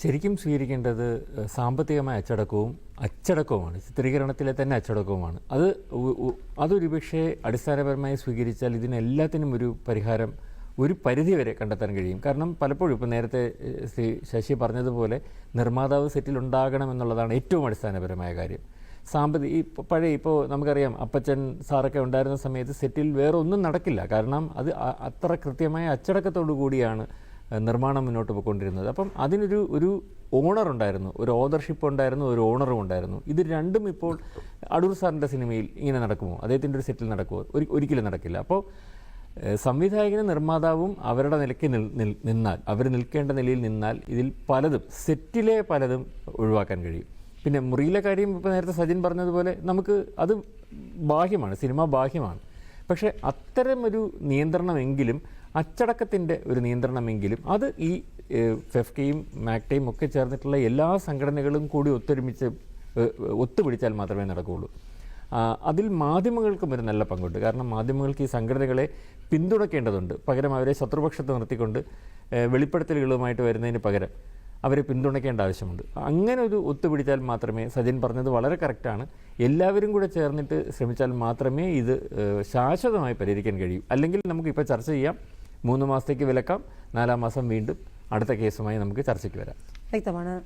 ശരിക്കും സ്വീകരിക്കേണ്ടത് സാമ്പത്തികമായ അച്ചടക്കവും അച്ചടക്കവുമാണ്. ചിത്രീകരണത്തിലെ തന്നെ അച്ചടക്കവുമാണ്. അത് അതൊരുപക്ഷേ അടിസ്ഥാനപരമായി സ്വീകരിച്ചാൽ ഇതിനെല്ലാത്തിനും ഒരു പരിഹാരം ഒരു പരിധി വരെ കണ്ടെത്താൻ കഴിയും. കാരണം പലപ്പോഴും ഇപ്പോൾ നേരത്തെ ശ്രീ ശശി പറഞ്ഞതുപോലെ നിർമ്മാതാവ് സെറ്റിൽ ഉണ്ടാകണം എന്നുള്ളതാണ് ഏറ്റവും അടിസ്ഥാനപരമായ കാര്യം. സാമ്പത്തിക ഈ പഴയ ഇപ്പോൾ നമുക്കറിയാം അപ്പച്ചൻ സാറൊക്കെ ഉണ്ടായിരുന്ന സമയത്ത് സെറ്റിൽ വേറെ ഒന്നും നടക്കില്ല. കാരണം അത് അത്ര കൃത്യമായ അച്ചടക്കത്തോടു കൂടിയാണ് നിർമ്മാണം മുന്നോട്ട് പോയിക്കൊണ്ടിരുന്നത്. അപ്പം അതിനൊരു ഒരു ഓണർ ഉണ്ടായിരുന്നു. ഒരു ഓണർഷിപ്പ് ഉണ്ടായിരുന്നു ഒരു ഓണറും ഉണ്ടായിരുന്നു. ഇത് രണ്ടും ഇപ്പോൾ അടൂർ സാറിന്റെ സിനിമയിൽ ഇങ്ങനെ നടക്കുമോ? അദ്ദേഹത്തിന്റെ ഒരു സെറ്റിൽ നടക്കുമോ? ഒരു ഒരിക്കലും നടക്കില്ല. അപ്പോൾ സംവിധായകനും നിർമ്മാതാവും അവരുടെ നിലയ്ക്ക് നിൽ- നിൽ- നിന്നാൽ അവർ നിൽക്കേണ്ട നിലയിൽ നിന്നാൽ ഇതിൽ പലതും സെറ്റിലെ പലതും ഒഴിവാക്കാൻ കഴിയും. പിന്നെ മുറിയിലെ കാര്യം ഇപ്പോൾ നേരത്തെ സജിൻ പറഞ്ഞതുപോലെ നമുക്ക് അത് ബാഹ്യമാണ് സിനിമ ബാഹ്യമാണ്. പക്ഷേ അത്തരമൊരു നിയന്ത്രണമെങ്കിലും അച്ചടക്കത്തിന്റെ ഒരു നിയന്ത്രണമെങ്കിലും അത് ഈ ഫെഫ്കയും മാക്ടയും ഒക്കെ ചേർന്നിട്ടുള്ള എല്ലാ സംഘടനകളും കൂടി ഒത്തൊരുമിച്ച് ഒത്തുപിടിച്ചാൽ മാത്രമേ നടക്കുകയുള്ളൂ. അതിൽ മാധ്യമങ്ങൾക്കും ഒരു നല്ല പങ്കുണ്ട്. കാരണം മാധ്യമങ്ങൾക്ക് ഈ സംഘടനകളെ പിന്തുണക്കേണ്ടതുണ്ട് പകരം അവരെ ശത്രുപക്ഷത്ത് നിർത്തിക്കൊണ്ട് വെളിപ്പെടുത്തലുകളുമായിട്ട് വരുന്നതിന് പകരം. അവരെ പിന്തുണയ്ക്കേണ്ട ആവശ്യമുണ്ട്. അങ്ങനെ ഒരു ഒത്തുപിടിച്ചാൽ മാത്രമേ സജിൻ പറഞ്ഞത് വളരെ കറക്റ്റാണ്. എല്ലാവരും കൂടെ ചേർന്നിട്ട് ശ്രമിച്ചാൽ മാത്രമേ ഇത് ശാശ്വതമായി പരിഹരിക്കാൻ കഴിയൂ. അല്ലെങ്കിൽ നമുക്ക് ഇപ്പോൾ ചർച്ച ചെയ്യാം. മൂന്ന് മാസത്തേക്ക് വിലക്കാം. നാലാം മാസം വീണ്ടും അടുത്ത കേസുമായി നമുക്ക് ചർച്ചയ്ക്ക് വരാം. വ്യക്തമാണ്.